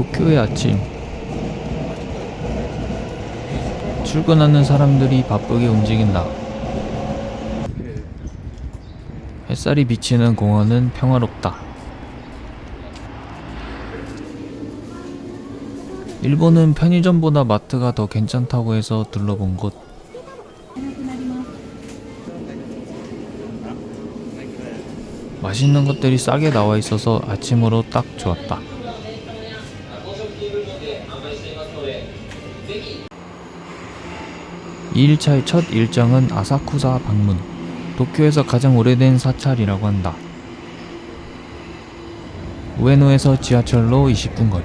도쿄의 아침. 출근하는 사람들이 바쁘게 움직인다. 햇살이 비치는 공원은 평화롭다. 일본은 편의점보다 마트가 더 괜찮다고 해서 둘러본 곳. 맛있는 것들이 싸게 나와 있어서 아침으로 딱 좋았다. 이일차의 첫 일정은 아사쿠사 방문. 도쿄에서 가장 오래된 사찰이라고 한다. 우에노에서 지하철로 20분 거리.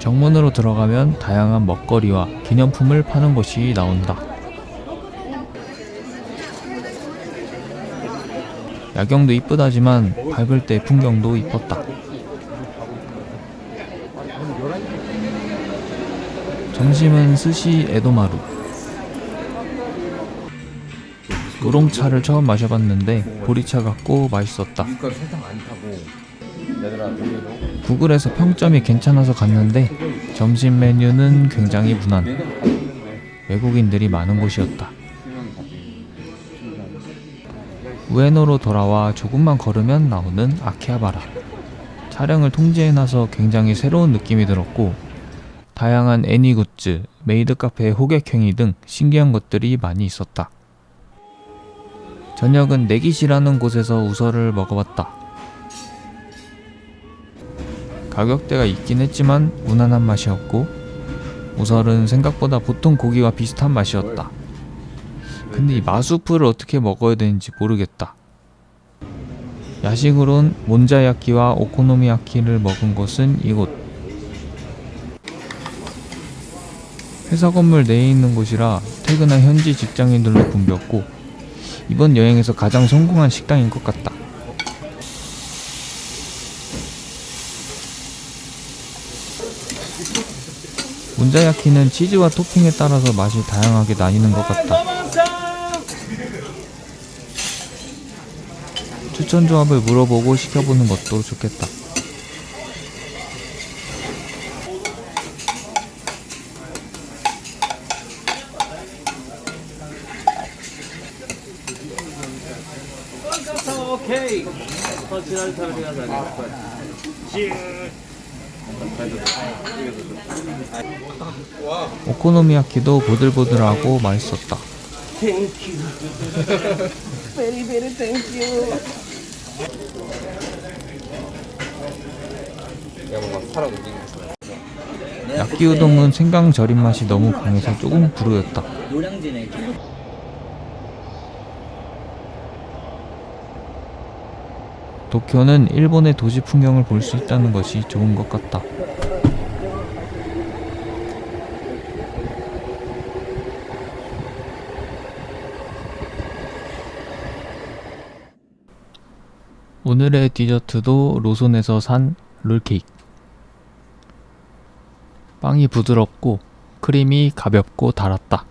정문으로 들어가면 다양한 먹거리와 기념품을 파는 곳이 나온다. 야경도 이쁘다지만 밝을 때 풍경도 이뻤다. 점심은 스시 에도마루. 우롱차를 처음 마셔봤는데 보리차 같고 맛있었다. 구글에서 평점이 괜찮아서 갔는데 점심 메뉴는 굉장히 무난. 외국인들이 많은 곳이었다. 우에노로 돌아와 조금만 걸으면 나오는 아키하바라. 촬영을 통제해놔서 굉장히 새로운 느낌이 들었고 다양한 애니 굿즈, 메이드 카페의 호객행위 등 신기한 것들이 많이 있었다. 저녁은 내기시라는 곳에서 우설을 먹어봤다. 가격대가 있긴 했지만 무난한 맛이었고 우설은 생각보다 보통 고기와 비슷한 맛이었다. 근데 이 마수프를 어떻게 먹어야 되는지 모르겠다. 야식으론 몬자야키와 오코노미야키를 먹은 곳은 이곳. 회사 건물 내에 있는 곳이라 퇴근한 현지 직장인들로 붐볐고 이번 여행에서 가장 성공한 식당인 것 같다. 몬자야키는 치즈와 토핑에 따라서 맛이 다양하게 나뉘는 것 같다. 추천 조합을 물어보고 시켜보는 것도 좋겠다. 오케이. 더 지난 사람이 가서 예. 오코노미야키도 보들보들하고 맛있었다. 땡큐. 베리베리 땡큐. 야키우동은 생강 절임 맛이 너무 강해서 조금 부르였다. 도쿄는 일본의 도시 풍경을 볼 수 있다는 것이 좋은 것 같다. 오늘의 디저트도 로손에서 산 롤케이크. 빵이 부드럽고 크림이 가볍고 달았다.